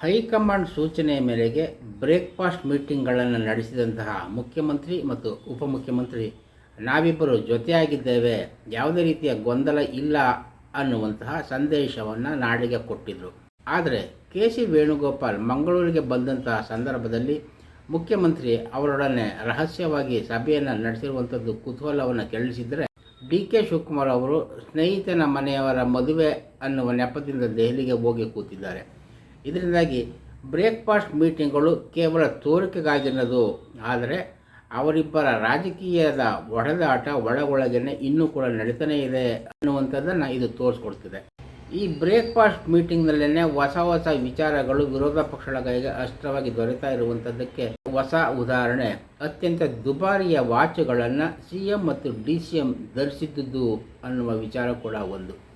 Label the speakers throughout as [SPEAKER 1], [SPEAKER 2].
[SPEAKER 1] High command ಸೂಚನೆಯ ಮೇರೆಗೆ breakfast ಮೀಟಿಂಗ್ಗಳನ್ನು ನಡೆಸಿದಂತಹ ಮುಖ್ಯಮಂತ್ರಿ ಮತ್ತು ಉಪಮುಖ್ಯಮಂತ್ರಿ ನಾವಿಬ್ಬರು ಜೊತೆಯಾಗಿದ್ದೇವೆ. ಯಾವುದೇ ರೀತಿಯ ಗೊಂದಲ ಇಲ್ಲ ಅನ್ನುವಂತಹ ಸಂದೇಶವನ್ನು ನಾಡಿಗೆ ಕೊಟ್ಟಿದ್ದರು ಆದರೆ ಕೆ ಸಿ ವೇಣುಗೋಪಾಲ್ ಮಂಗಳೂರಿಗೆ ಬಂದಂತಹ ಸಂದರ್ಭದಲ್ಲಿ ಮುಖ್ಯಮಂತ್ರಿ ಅವರೊಡನೆ ರಹಸ್ಯವಾಗಿ ಸಭೆಯನ್ನು ನಡೆಸಿರುವಂಥದ್ದು ಕುತೂಹಲವನ್ನು ಕೆರಳಿಸಿದರೆ ಡಿ ಕೆ ಶಿವಕುಮಾರ್ ಅವರು ಸ್ನೇಹಿತನ ಮನೆಯವರ ಮದುವೆ ಅನ್ನುವ ನೆಪದಿಂದ ದೆಹಲಿಗೆ ಹೋಗಿ ಕೂತಿದ್ದಾರೆ. ಇದರಿಂದಾಗಿ ಬ್ರೇಕ್ಫಾಸ್ಟ್ ಮೀಟಿಂಗ್ಗಳು ಕೇವಲ ತೋರಿಕೆಗಾಗಿರೋದು ಆದರೆ ಅವರಿಬ್ಬರ ರಾಜಕೀಯದ ಒಡೆದಾಟ ಒಳಗೊಳಗೇನೆ ಇನ್ನೂ ಕೂಡ ನಡೀತಾನೇ ಇದೆ ಅನ್ನುವಂಥದ್ದನ್ನು ಇದು ತೋರಿಸ್ಕೊಡ್ತಿದೆ. ಈ ಬ್ರೇಕ್ಫಾಸ್ಟ್ ಮೀಟಿಂಗ್ನಲ್ಲೇ ಹೊಸ ಹೊಸ ವಿಚಾರಗಳು ವಿರೋಧ ಪಕ್ಷಗಳ ಕೈಗೆ ಅಷ್ಟವಾಗಿ ದೊರೆತಾ ಇರುವಂಥದ್ದಕ್ಕೆ ಹೊಸ ಉದಾಹರಣೆ. ಅತ್ಯಂತ ದುಬಾರಿಯ ವಾಚುಗಳನ್ನು ಸಿ ಎಂ ಮತ್ತು ಡಿ ಸಿ ಎಂ ಧರಿಸಿದ್ದುದು ಅನ್ನುವ ವಿಚಾರ ಕೂಡ ಒಂದು.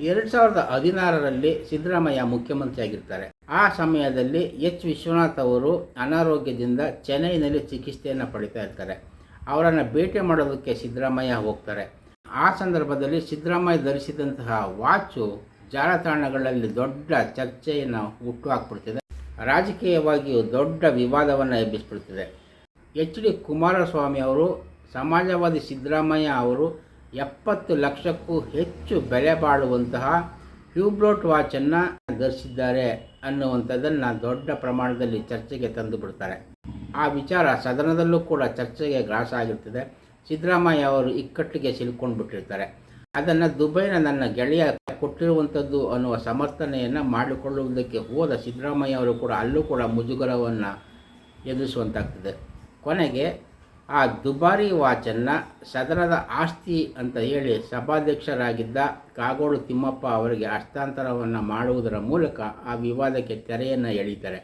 [SPEAKER 1] ಎರಡು ಸಾವಿರದ ಹದಿನಾರರಲ್ಲಿ ಸಿದ್ದರಾಮಯ್ಯ ಮುಖ್ಯಮಂತ್ರಿಯಾಗಿರ್ತಾರೆ. ಆ ಸಮಯದಲ್ಲಿ ಎಚ್. ವಿಶ್ವನಾಥ್ ಅವರು ಅನಾರೋಗ್ಯದಿಂದ ಚೆನ್ನೈನಲ್ಲಿ ಚಿಕಿತ್ಸೆಯನ್ನು ಪಡಿತಾ ಇರ್ತಾರೆ. ಅವರನ್ನು ಭೇಟಿ ಮಾಡೋದಕ್ಕೆ ಸಿದ್ದರಾಮಯ್ಯ ಹೋಗ್ತಾರೆ. ಆ ಸಂದರ್ಭದಲ್ಲಿ ಸಿದ್ದರಾಮಯ್ಯ ಧರಿಸಿದಂತಹ ವಾಚು ಜಾಲತಾಣಗಳಲ್ಲಿ ದೊಡ್ಡ ಚರ್ಚೆಯನ್ನು ಹುಟ್ಟುಹಾಕ್ಬಿಡ್ತಿದೆ. ರಾಜಕೀಯವಾಗಿಯೂ ದೊಡ್ಡ ವಿವಾದವನ್ನು ಎಬ್ಬಿಸ್ಬಿಡ್ತಿದೆ. ಎಚ್. ಡಿ. ಕುಮಾರಸ್ವಾಮಿ ಅವರು, ಸಮಾಜವಾದಿ ಸಿದ್ದರಾಮಯ್ಯ ಅವರು ಎಪ್ಪತ್ತು ಲಕ್ಷಕ್ಕೂ ಹೆಚ್ಚು ಬೆಲೆ ಬಾಳುವಂತಹ ಟ್ಯೂಬ್ಲೋಟ್ ವಾಚನ್ನು ಧರಿಸಿದ್ದಾರೆ ಅನ್ನುವಂಥದ್ದನ್ನು ದೊಡ್ಡ ಪ್ರಮಾಣದಲ್ಲಿ ಚರ್ಚೆಗೆ ತಂದು ಬಿಡ್ತಾರೆ. ಆ ವಿಚಾರ ಸದನದಲ್ಲೂ ಕೂಡ ಚರ್ಚೆಗೆ ಗ್ರಾಸ ಆಗಿರ್ತದೆ. ಸಿದ್ದರಾಮಯ್ಯ ಅವರು ಇಕ್ಕಟ್ಟಿಗೆ ಸಿಲ್ಕೊಂಡು ಬಿಟ್ಟಿರ್ತಾರೆ. ಅದನ್ನು ದುಬೈನ ನನ್ನ ಗೆಳೆಯ ಕೊಟ್ಟಿರುವಂಥದ್ದು ಅನ್ನುವ ಸಮರ್ಥನೆಯನ್ನು ಮಾಡಿಕೊಳ್ಳುವುದಕ್ಕೆ ಹೋದ ಸಿದ್ದರಾಮಯ್ಯ ಅವರು ಕೂಡ ಅಲ್ಲೂ ಕೂಡ ಮುಜುಗರವನ್ನು ಎದುರಿಸುವಂತಾಗ್ತದೆ. ಕೊನೆಗೆ ಆ ದುಬಾರಿ ವಾಚನ್ನು ಸದನದ ಆಸ್ತಿ ಅಂತ ಹೇಳಿ ಸಭಾಧ್ಯಕ್ಷರಾಗಿದ್ದ ಕಾಗೋಡು ತಿಮ್ಮಪ್ಪ ಅವರಿಗೆ ಹಸ್ತಾಂತರವನ್ನು ಮಾಡುವುದರ ಮೂಲಕ ಆ ವಿವಾದಕ್ಕೆ ತೆರೆಯನ್ನು ಎಳೀತಾರೆ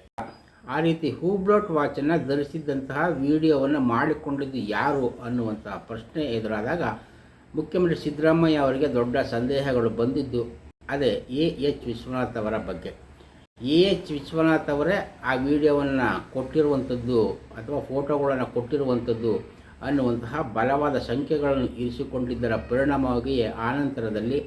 [SPEAKER 1] ಆ ರೀತಿ ಹೂಬ್ಲೋಟ್ ವಾಚನ್ನು ಧರಿಸಿದ್ದಂತಹ ವಿಡಿಯೋವನ್ನು ಮಾಡಿಕೊಂಡಿದ್ದು ಯಾರು ಅನ್ನುವಂತಹ ಪ್ರಶ್ನೆ ಎದುರಾದಾಗ ಮುಖ್ಯಮಂತ್ರಿ ಸಿದ್ದರಾಮಯ್ಯ ಅವರಿಗೆ ದೊಡ್ಡ ಸಂದೇಹಗಳು ಬಂದಿದ್ದು, ಅದೇ ಎ ಎಚ್ ವಿಶ್ವನಾಥ್ ಅವರ ಬಗ್ಗೆ. ಎ ಎಚ್ ವಿಶ್ವನಾಥ್ ಅವರೇ ಆ ವಿಡಿಯೋವನ್ನು ಕೊಟ್ಟಿರುವಂಥದ್ದು ಅಥವಾ ಫೋಟೋಗಳನ್ನು ಕೊಟ್ಟಿರುವಂಥದ್ದು ಅನ್ನುವಂತಹ ಬಲವಾದ ಸಂಖ್ಯೆಗಳನ್ನು ಇರಿಸಿಕೊಂಡಿದ್ದರ ಪರಿಣಾಮವಾಗಿ ಆನಂತರದಲ್ಲಿ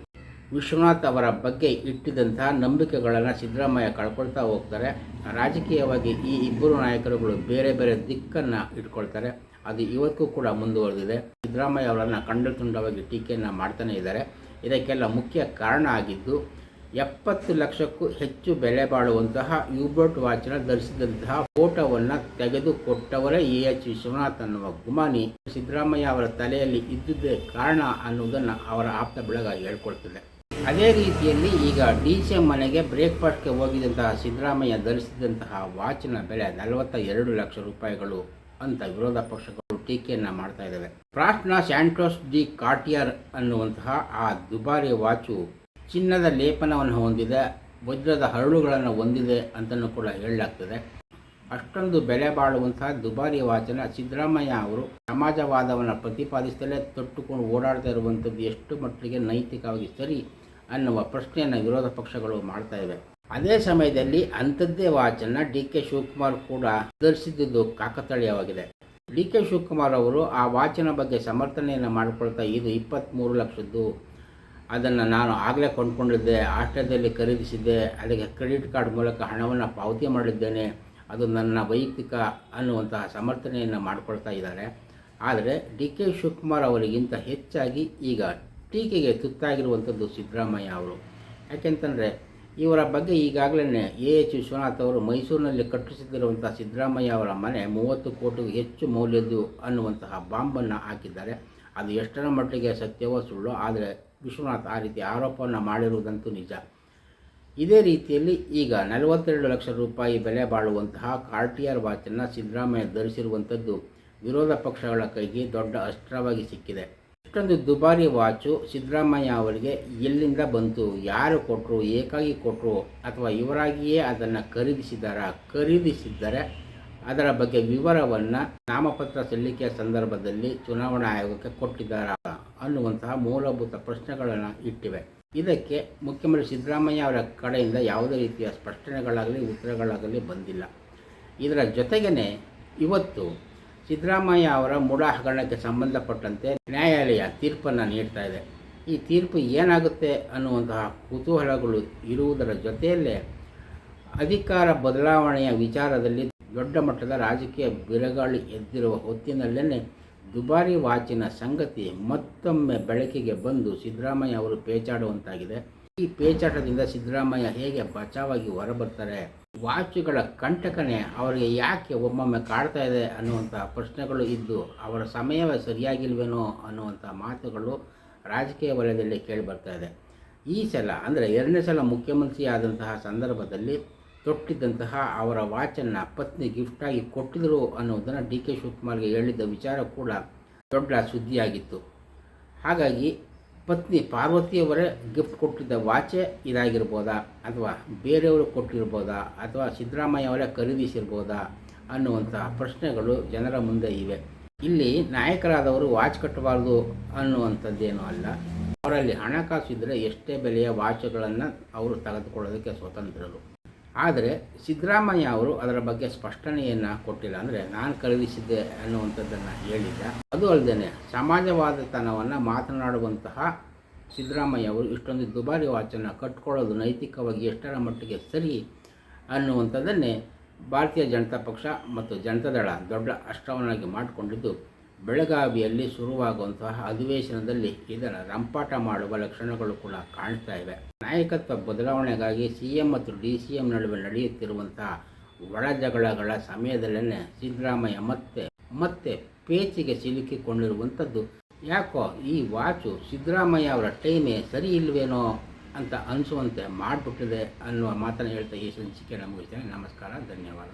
[SPEAKER 1] ವಿಶ್ವನಾಥ್ ಅವರ ಬಗ್ಗೆ ಇಟ್ಟಿದಂತಹ ನಂಬಿಕೆಗಳನ್ನು ಸಿದ್ದರಾಮಯ್ಯ ಕಳ್ಕೊಳ್ತಾ ಹೋಗ್ತಾರೆ. ರಾಜಕೀಯವಾಗಿ ಈ ಇಬ್ಬರು ನಾಯಕರುಗಳು ಬೇರೆ ಬೇರೆ ದಿಕ್ಕನ್ನು ಇಟ್ಕೊಳ್ತಾರೆ. ಅದು ಇವತ್ತಿಗೂ ಕೂಡ ಮುಂದುವರೆದಿದೆ. ಸಿದ್ದರಾಮಯ್ಯ ಅವರನ್ನು ಕಂಡು ತುಂಡವಾಗಿ ಟೀಕೆಯನ್ನು ಮಾಡ್ತಾನೆ ಇದ್ದಾರೆ. ಇದಕ್ಕೆಲ್ಲ ಮುಖ್ಯ ಕಾರಣ ಆಗಿದ್ದು ಎಪ್ಪತ್ತು ಲಕ್ಷಕ್ಕೂ ಹೆಚ್ಚು ಬೆಲೆ ಬಾಳುವಂತಹ ಯೂಬರ್ಟ್ ವಾಚನ ಧರಿಸಿದಂತಹ ಫೋಟೋವನ್ನು ತೆಗೆದುಕೊಟ್ಟವರೇ ಎ ಎಚ್ ವಿಶ್ವನಾಥ್ ಅನ್ನುವ ಗುಮಾನಿ. ಸಿದ್ದರಾಮಯ್ಯ ಅವರ ತಲೆಯಲ್ಲಿ ಇದ್ದುದೇ ಕಾರಣ ಅನ್ನುವುದನ್ನು ಅವರ ಆಪ್ತ ಬೆಳಗ ಹೇಳ್ಕೊಳ್ತದೆ. ಅದೇ ರೀತಿಯಲ್ಲಿ ಈಗ ಡಿ ಸಿ ಎಂ ಮನೆಗೆ ಬ್ರೇಕ್ಫಾಸ್ಟ್ಗೆ ಹೋಗಿದಂತಹ ಸಿದ್ದರಾಮಯ್ಯ ಧರಿಸಿದಂತಹ ವಾಚಿನ ಬೆಲೆ ನಲವತ್ತ ಎರಡು ಲಕ್ಷ ರೂಪಾಯಿಗಳು ಅಂತ ವಿರೋಧ ಪಕ್ಷಗಳು ಟೀಕೆಯನ್ನು ಮಾಡ್ತಾ ಇದ್ದಾವೆ. ಪ್ರಾಸ್ಟ್ನ ಸ್ಯಾಂಟೋಸ್ ಡಿ ಕಾರ್ಟಿಯರ್ ಅನ್ನುವಂತಹ ಆ ದುಬಾರಿ ವಾಚು ಚಿನ್ನದ ಲೇಪನವನ್ನು ಹೊಂದಿದೆ, ವಜ್ರದ ಹರಳುಗಳನ್ನು ಹೊಂದಿದೆ ಅಂತಲೂ ಕೂಡ ಹೇಳಲಾಗ್ತದೆ. ಅಷ್ಟೊಂದು ಬೆಲೆ ಬಾಳುವಂತಹ ದುಬಾರಿ ವಾಚನ ಸಿದ್ದರಾಮಯ್ಯ ಅವರು ಸಮಾಜವಾದವನ್ನು ಪ್ರತಿಪಾದಿಸಲೇ ತೊಟ್ಟುಕೊಂಡು ಓಡಾಡ್ತಾ ಇರುವಂಥದ್ದು ಎಷ್ಟು ಮಟ್ಟಿಗೆ ನೈತಿಕವಾಗಿ ಸರಿ ಅನ್ನುವ ಪ್ರಶ್ನೆಯನ್ನು ವಿರೋಧ ಪಕ್ಷಗಳು ಮಾಡ್ತಾ ಇವೆ. ಅದೇ ಸಮಯದಲ್ಲಿ ಅಂಥದ್ದೇ ವಾಚನ ಡಿ ಕೆ ಶಿವಕುಮಾರ್ ಕೂಡ ಧರಿಸಿದ್ದು ಕಾಕತಾಳೀಯವಾಗಿದೆ. ಡಿ ಕೆ ಶಿವಕುಮಾರ್ ಅವರು ಆ ವಾಚನ ಬಗ್ಗೆ ಸಮರ್ಥನೆಯನ್ನು ಮಾಡಿಕೊಳ್ತಾ ಇದು ಇಪ್ಪತ್ತ್ಮೂರು ಲಕ್ಷದ್ದು ಅದನ್ನು ನಾನು ಆಗಲೇ ಕೊಂಡ್ಕೊಂಡಿದ್ದೆ ಆಸ್ಟ್ರೇಲಿಯಾದಲ್ಲಿ ಖರೀದಿಸಿದ್ದೆ, ಅದಕ್ಕೆ ಕ್ರೆಡಿಟ್ ಕಾರ್ಡ್ ಮೂಲಕ ಹಣವನ್ನು ಪಾವತಿ ಮಾಡಿದ್ದೇನೆ, ಅದು ನನ್ನ ವೈಯಕ್ತಿಕ ಅನ್ನುವಂತಹ ಸಮರ್ಥನೆಯನ್ನು ಮಾಡಿಕೊಳ್ತಾ ಇದ್ದಾರೆ. ಆದರೆ ಡಿ ಕೆ ಶಿವಕುಮಾರ್ ಅವರಿಗಿಂತ ಹೆಚ್ಚಾಗಿ ಈಗ ಟೀಕೆಗೆ ತುತ್ತಾಗಿರುವಂಥದ್ದು ಸಿದ್ದರಾಮಯ್ಯ ಅವರು. ಯಾಕೆಂತಂದರೆ ಇವರ ಬಗ್ಗೆ ಈಗಾಗಲೇ ಎ ಎಚ್ ವಿಶ್ವನಾಥ್ ಅವರು ಮೈಸೂರಿನಲ್ಲಿ ಕಟ್ಟಿಸುತ್ತಿರುವಂಥ ಸಿದ್ದರಾಮಯ್ಯ ಅವರ ಮನೆ ಮೂವತ್ತು ಕೋಟಿಗೂ ಹೆಚ್ಚು ಮೌಲ್ಯದ್ದು ಅನ್ನುವಂತಹ ಬಾಂಬನ್ನು ಹಾಕಿದ್ದಾರೆ. ಅದು ಎಷ್ಟರ ಮಟ್ಟಿಗೆ ಸತ್ಯವೋ ಸುಳ್ಳು, ಆದರೆ ವಿಶ್ವನಾಥ್ ಆ ರೀತಿ ಆರೋಪವನ್ನು ಮಾಡಿರುವುದಂತೂ ನಿಜ. ಇದೇ ರೀತಿಯಲ್ಲಿ ಈಗ ನಲವತ್ತೆರಡು ಲಕ್ಷ ರೂಪಾಯಿ ಬೆಲೆ ಬಾಳುವಂತಹ ಕಾರ್ಟಿಯರ್ ವಾಚನ್ನು ಸಿದ್ದರಾಮಯ್ಯ ಧರಿಸಿರುವಂಥದ್ದು ವಿರೋಧ ಪಕ್ಷಗಳ ಕೈಗೆ ದೊಡ್ಡ ಅಸ್ತ್ರವಾಗಿ ಸಿಕ್ಕಿದೆ. ಇಷ್ಟೊಂದು ದುಬಾರಿ ವಾಚು ಸಿದ್ದರಾಮಯ್ಯ ಅವರಿಗೆ ಎಲ್ಲಿಂದ ಬಂತು, ಯಾರು ಕೊಟ್ಟರು ಏಕಾಗಿ ಕೊಟ್ಟರು ಅಥವಾ ಇವರಾಗಿಯೇ ಅದನ್ನು ಖರೀದಿಸಿದಾರ, ಖರೀದಿಸಿದ್ದರೆ ಅದರ ಬಗ್ಗೆ ವಿವರವನ್ನು ನಾಮಪತ್ರ ಸಲ್ಲಿಕೆಯ ಸಂದರ್ಭದಲ್ಲಿ ಚುನಾವಣಾ ಆಯೋಗಕ್ಕೆ ಕೊಟ್ಟಿದ್ದಾರಾ ಅನ್ನುವಂತಹ ಮೂಲಭೂತ ಪ್ರಶ್ನೆಗಳನ್ನು ಇಟ್ಟಿವೆ. ಇದಕ್ಕೆ ಮುಖ್ಯಮಂತ್ರಿ ಸಿದ್ದರಾಮಯ್ಯ ಅವರ ಕಡೆಯಿಂದ ಯಾವುದೇ ರೀತಿಯ ಸ್ಪಷ್ಟನೆಗಳಾಗಲಿ, ಉತ್ತರಗಳಾಗಲಿ ಬಂದಿಲ್ಲ. ಇದರ ಜೊತೆಗೇ ಇವತ್ತು ಸಿದ್ದರಾಮಯ್ಯ ಅವರ ಮೂಢ ಹಗರಣಕ್ಕೆ ಸಂಬಂಧಪಟ್ಟಂತೆ ನ್ಯಾಯಾಲಯ ತೀರ್ಪನ್ನು ನೀಡ್ತಾ ಇದೆ. ಈ ತೀರ್ಪು ಏನಾಗುತ್ತೆ ಅನ್ನುವಂತಹ ಕುತೂಹಲಗಳು ಇರುವುದರ ಜೊತೆಯಲ್ಲೇ ಅಧಿಕಾರ ಬದಲಾವಣೆಯ ವಿಚಾರದಲ್ಲಿ ದೊಡ್ಡ ಮಟ್ಟದ ರಾಜಕೀಯ ಬಿರುಗಾಳಿ ಎದ್ದಿರುವ ಹೊತ್ತಿನಲ್ಲೇ ದುಬಾರಿ ವಾಚಿನ ಸಂಗತಿ ಮತ್ತೊಮ್ಮೆ ಬೆಳಕಿಗೆ ಬಂದು ಸಿದ್ದರಾಮಯ್ಯ ಅವರು ಪೇಚಾಡುವಂತಾಗಿದೆ. ಈ ಪೇಚಾಟದಿಂದ ಸಿದ್ದರಾಮಯ್ಯ ಹೇಗೆ ಬಚಾವಾಗಿ ಹೊರಬರ್ತಾರೆ? ವಾಚುಗಳ ಕಂಟಕನೆ ಅವರಿಗೆ ಯಾಕೆ ಒಮ್ಮೊಮ್ಮೆ ಕಾಡ್ತಾ ಇದೆ ಅನ್ನುವಂಥ ಪ್ರಶ್ನೆಗಳು ಇದ್ದು, ಅವರ ಸಮಯವೇ ಸರಿಯಾಗಿಲ್ವೇನೋ ಅನ್ನುವಂಥ ಮಾತುಗಳು ರಾಜಕೀಯ ವಲಯದಲ್ಲಿ ಕೇಳಿಬರ್ತಾ ಇದೆ. ಈ ಸಲ ಅಂದರೆ ಎರಡನೇ ಸಲ ಮುಖ್ಯಮಂತ್ರಿ ಆದಂತಹ ಸಂದರ್ಭದಲ್ಲಿ ತೊಟ್ಟಿದ್ದಂತಹ ಅವರ ವಾಚನ್ನು ಪತ್ನಿ ಗಿಫ್ಟಾಗಿ ಕೊಟ್ಟಿದ್ರು ಅನ್ನೋದನ್ನು ಡಿ ಕೆ ಶಿವಕುಮಾರ್ಗೆ ಹೇಳಿದ್ದ ವಿಚಾರ ಕೂಡ ದೊಡ್ಡ ಸುದ್ದಿಯಾಗಿತ್ತು. ಹಾಗಾಗಿ ಪತ್ನಿ ಪಾರ್ವತಿಯವರೇ ಗಿಫ್ಟ್ ಕೊಟ್ಟಿದ್ದ ವಾಚೆ ಇದಾಗಿರ್ಬೋದಾ ಅಥವಾ ಬೇರೆಯವರು ಕೊಟ್ಟಿರ್ಬೋದಾ ಅಥವಾ ಸಿದ್ದರಾಮಯ್ಯ ಅವರೇ ಖರೀದಿಸಿರ್ಬೋದಾ ಅನ್ನುವಂತಹ ಪ್ರಶ್ನೆಗಳು ಜನರ ಮುಂದೆ ಇವೆ. ಇಲ್ಲಿ ನಾಯಕರಾದವರು ವಾಚ್ ಕಟ್ಟಬಾರ್ದು ಅನ್ನುವಂಥದ್ದೇನೂ ಅಲ್ಲ. ಅವರಲ್ಲಿ ಹಣಕಾಸು ಇದ್ದರೆ ಎಷ್ಟೇ ಬೆಲೆಯ ವಾಚುಗಳನ್ನು ಅವರು ತೆಗೆದುಕೊಳ್ಳೋದಕ್ಕೆ ಸ್ವತಂತ್ರರು. ಆದರೆ ಸಿದ್ದರಾಮಯ್ಯ ಅವರು ಅದರ ಬಗ್ಗೆ ಸ್ಪಷ್ಟನೆಯನ್ನು ಕೊಟ್ಟಿಲ್ಲ ಅಂದರೆ ನಾನು ಖರೀದಿಸಿದ್ದೆ ಅನ್ನುವಂಥದ್ದನ್ನು ಹೇಳಿಲ್ಲ. ಅದು ಅಲ್ಲದೆ ಸಮಾಜವಾದತನವನ್ನು ಮಾತನಾಡುವಂತಹ ಸಿದ್ದರಾಮಯ್ಯ ಅವರು ಇಷ್ಟೊಂದು ದುಬಾರಿ ವಾಚನ್ನು ಕಟ್ಕೊಳ್ಳೋದು ನೈತಿಕವಾಗಿ ಎಷ್ಟರ ಮಟ್ಟಿಗೆ ಸರಿ ಅನ್ನುವಂಥದ್ದನ್ನೇ ಭಾರತೀಯ ಜನತಾ ಪಕ್ಷ ಮತ್ತು ಜನತಾದಳ ದೊಡ್ಡ ಅಷ್ಟವನ್ನಾಗಿ ಮಾಡಿಕೊಂಡಿದ್ದು ಬೆಳಗಾವಿಯಲ್ಲಿ ಶುರುವಾಗುವಂತಹ ಅಧಿವೇಶನದಲ್ಲಿ ಇದರ ರಂಪಾಟ ಮಾಡುವ ಲಕ್ಷಣಗಳು ಕೂಡ ಕಾಣ್ತಾ ಇವೆ. ನಾಯಕತ್ವ ಬದಲಾವಣೆಗಾಗಿ ಸಿಎಂ ಮತ್ತು ಡಿ ಸಿ ಎಂ ನಡುವೆ ನಡೆಯುತ್ತಿರುವಂತಹ ಒಳ ಜಗಳಗಳ ಸಮಯದಲ್ಲೇ ಸಿದ್ದರಾಮಯ್ಯ ಮತ್ತೆ ಮತ್ತೆ ಪೇಚಿಗೆ ಸಿಲುಕಿಕೊಂಡಿರುವಂಥದ್ದು. ಯಾಕೋ ಈ ವಾಚು ಸಿದ್ದರಾಮಯ್ಯ ಅವರ ಟೈಮೇ ಸರಿ ಇಲ್ವೇನೋ ಅಂತ ಅನಿಸುವಂತೆ ಮಾಡಿಬಿಟ್ಟಿದೆ ಅನ್ನುವ ಮಾತನ್ನು ಹೇಳ್ತಾ ಈ ಸಂಚಿಕೆ ನಮಗೆ ನಮಸ್ಕಾರ, ಧನ್ಯವಾದ.